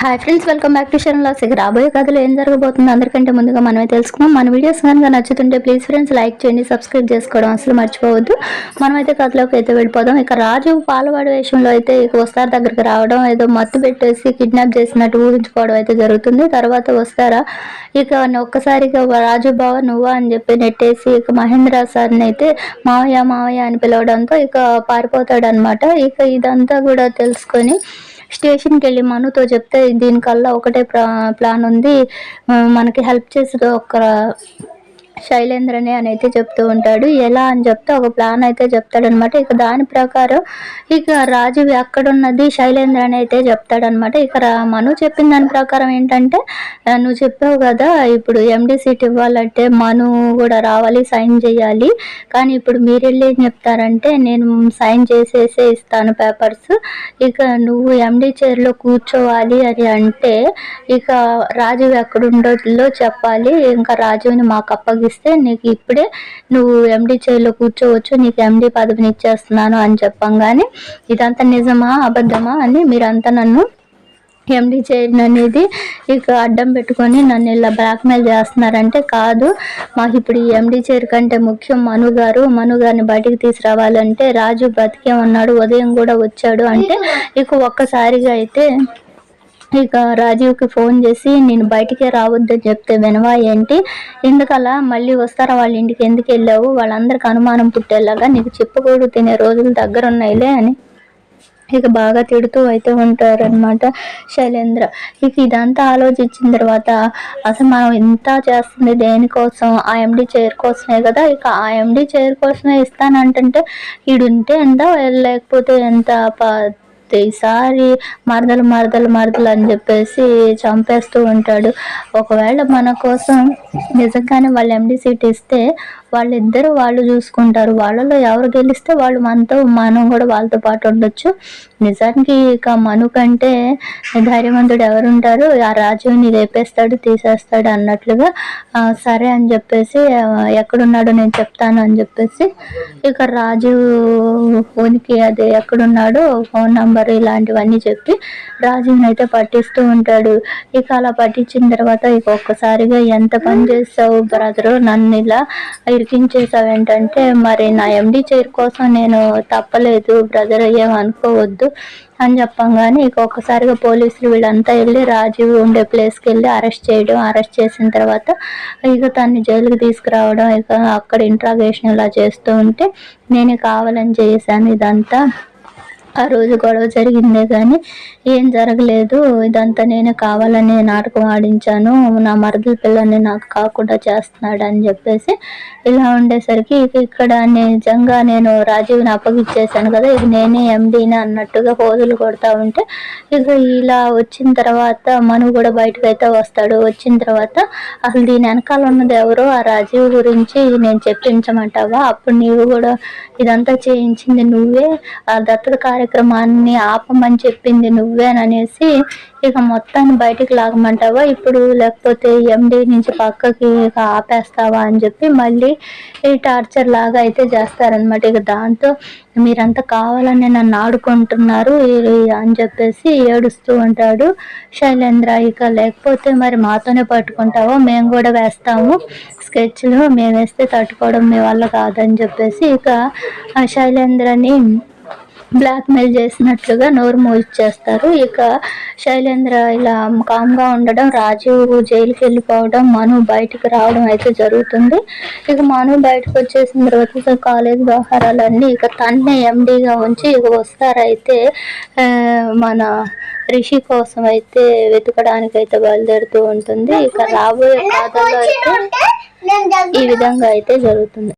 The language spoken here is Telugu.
Hi friends welcome back to channel ఇక రాబోయే కథలో ఏం జరగబోతుందో అందరికంటే ముందుగా మనమే తెలుసుకుందాం. మన వీడియోస్ కనుక నచ్చుతుంటే ప్లీజ్ ఫ్రెండ్స్ లైక్ చేయండి సబ్స్క్రైబ్ చేసుకోవడం అసలు మర్చిపోవద్దు. మనమైతే కథలోకి అయితే వెళ్ళిపోదాం. ఇక రాజు పాలవాడు వేషంలో అయితే ఇక వస్తారు దగ్గరికి రావడం ఏదో మత్తు పెట్టేసి కిడ్నాప్ చేసినట్టు ఊహించుకోవడం అయితే జరుగుతుంది. తర్వాత వస్తారా? ఇక ఒక్కసారిగా రాజు బావ నువ్వా అని చెప్పి నెట్టేసి ఇక మహేంద్ర సార్ని అయితే మావయ్య మావయ్య అని పిలవడంతో ఇక పారిపోతాడు అనమాట ఇక ఇదంతా కూడా తెలుసుకొని స్టేషన్కి వెళ్ళి మనుతో చెప్తే దీనికల్లా ఒకటే ప్లాన్ ఉంది మనకి హెల్ప్ చేసేది ఒక శైలేంద్రనే అని అయితే చెప్తూ ఉంటాడు. ఎలా అని చెప్తే ఒక ప్లాన్ అయితే చెప్తాడనమాట. ఇక దాని ప్రకారం ఇక రాజు ఎక్కడున్నది? శైలేంద్ర అని అయితే చెప్తాడనమాట. ఇక మను చెప్పిన దాని ప్రకారం ఏంటంటే నువ్వు చెప్పావు కదా ఇప్పుడు ఎండి సీట్ ఇవ్వాలంటే మను కూడా రావాలి సైన్ చేయాలి. కానీ ఇప్పుడు మీరు వెళ్ళి ఏం చెప్తారంటే నేను సైన్ చేసేసే ఇస్తాను పేపర్స్ ఇక నువ్వు ఎండి చైర్లో కూర్చోవాలి అని అంటే ఇక రాజు ఎక్కడుండో చెప్పాలి. ఇంకా రాజుని మాకు అప్పగి ఇస్తే నీకు ఇప్పుడే నువ్వు ఎండి చైర్లో కూర్చోవచ్చు నీకు ఎండి పదవిని ఇచ్చేస్తున్నాను అని చెప్పంగానే ఇదంతా నిజమా? అబద్ధమా? అని మీరంతా నన్ను ఎండి చైర్ అనేది ఇక అడ్డం పెట్టుకొని నన్ను ఇలా బ్లాక్మెయిల్ చేస్తున్నారంటే కాదు. మాకు ఇప్పుడు ఈ ఎండి చైర్ కంటే ముఖ్యం మను గారు. మను గారిని బయటికి తీసుకురావాలంటే రాజు బతికే ఉన్నాడు ఉదయం కూడా వచ్చాడు అంటే ఇక ఒక్కసారిగా అయితే ఇక రాజీవ్కి ఫోన్ చేసి నేను బయటికే రావద్దని చెప్తే వినవా ఏంటి? ఎందుకలా? మళ్ళీ వస్తారా? వాళ్ళ ఇంటికి ఎందుకు వెళ్ళావు? వాళ్ళందరికి అనుమానం పుట్టేలాగా నీకు చెప్పకూడదు తినే రోజులు దగ్గర ఉన్నాయిలే అని. ఇక బాగా తిడుతూ అయితే ఉంటారనమాట శైలేంద్ర. ఇక ఇదంతా ఆలోచించిన తర్వాత అసలు మనం ఇంత చేస్తుంది దేనికోసం? ఆ ఎండి చైర్ కోసమే కదా? ఇక ఆ ఎండి చైర్ కోసమే ఇస్తానంటుంటే ఈడుంటే ఎంత లేకపోతే ఎంత ఈసారి మరదలు మరదలు మరదలు అని చెప్పేసి చంపేస్తూ ఉంటాడు. ఒకవేళ మన కోసం నిజంగానే వాళ్ళు ఎండి సీట్ ఇస్తే వాళ్ళిద్దరూ వాళ్ళు చూసుకుంటారు. వాళ్ళలో ఎవరు గెలిస్తే వాళ్ళు మనతో మనం కూడా వాళ్ళతో పాటు ఉండొచ్చు. నిజానికి ఇక మను కంటే ధైర్యవంతుడు ఎవరుంటారు? ఆ రాజుని రేపేస్తాడు తీసేస్తాడు అన్నట్లుగా సరే అని చెప్పేసి ఎక్కడున్నాడో నేను చెప్తాను అని చెప్పేసి ఇక రాజు ఉనికి అది ఎక్కడున్నాడో ఫోన్ నంబర్ ఇలాంటివన్నీ చెప్పి రాజుని అయితే పట్టిస్తూ ఉంటాడు. ఇక అలా పట్టించిన తర్వాత ఇక ఒక్కసారిగా ఎంత పని చేస్తావు బ్రదరు నన్ను ఇలా ఇరికించేసావు ఏంటంటే మరి నా ఎండి చైర్ కోసం నేను తప్పలేదు బ్రదర్ ఏమనుకోవద్దు అని చెప్పంగానే ఇక ఒక్కసారిగా పోలీసులు వీళ్ళంతా వెళ్ళి రాజీవ్ ఉండే ప్లేస్కి వెళ్ళి అరెస్ట్ చేయడం అరెస్ట్ చేసిన తర్వాత ఇక తన్ని జైలుకి తీసుకురావడం ఇక అక్కడ ఇంట్రాగేషన్ ఇలా చేస్తూ ఉంటే నేను కావాలని చేశాను ఇదంతా ఆ రోజు గొడవ జరిగిందే కానీ ఏం జరగలేదు. ఇదంతా నేను కావాలని నాటకం ఆడించాను. నా మరదల పిల్లని నాకు కాకుండా చేస్తున్నాడు అని చెప్పేసి ఇలా ఉండేసరికి ఇక్కడ నిజంగా నేను రాజీవ్ని అప్పగిచ్చేసాను కదా. ఇది నేనే ఎండీని అన్నట్టుగా హోదులు కొడతా ఉంటే ఇక ఇలా వచ్చిన తర్వాత మను కూడా బయటకు అయితే వస్తాడు. వచ్చిన తర్వాత అసలు దీని వెనకాల ఉన్నది ఎవరో ఆ రాజీవ్ గురించి నేను చెప్పించమంటావా? అప్పుడు నీవు కూడా ఇదంతా చేయించింది నువ్వే. ఆ దత్తత కార్యక్రమాన్ని ఆపమని చెప్పింది నువ్వే అనేసి ఇక మొత్తాన్ని బయటికి లాగమంటావా? ఇప్పుడు లేకపోతే ఎండి నుంచి పక్కకి ఇక ఆపేస్తావా అని చెప్పి మళ్ళీ ఈ టార్చర్ లాగా అయితే చేస్తారనమాట ఇక దాంతో మీరంతా కావాలని నన్ను ఆడుకుంటున్నారు అని చెప్పేసి ఏడుస్తూ ఉంటాడు శైలేంద్ర. ఇక లేకపోతే మరి మాతోనే పట్టుకుంటావో? మేము కూడా వేస్తాము. స్కెచ్లు మేము వేస్తే తట్టుకోవడం మీ వల్ల కాదని చెప్పేసి ఇక శైలేంద్రని బ్లాక్మెయిల్ చేసినట్లుగా నోరు మూయిచ్చేస్తారు ఇక శైలేంద్ర ఇలా కామ్గా ఉండడం రాజీవ్ జైలుకి వెళ్ళిపోవడం మను బయటకు రావడం అయితే జరుగుతుంది. ఇక మను బయటకు వచ్చేసిన తర్వాత కాలేజ్ వ్యవహారాలన్నీ ఇక తన్నే ఎండీగా ఉంచి ఇక వస్తారైతే మన రిషి కోసం అయితే వెతకడానికి అయితే బయలుదేరుతూ ఉంటుంది. ఇక రాబోయే కాలంలో అయితే ఈ విధంగా అయితే జరుగుతుంది.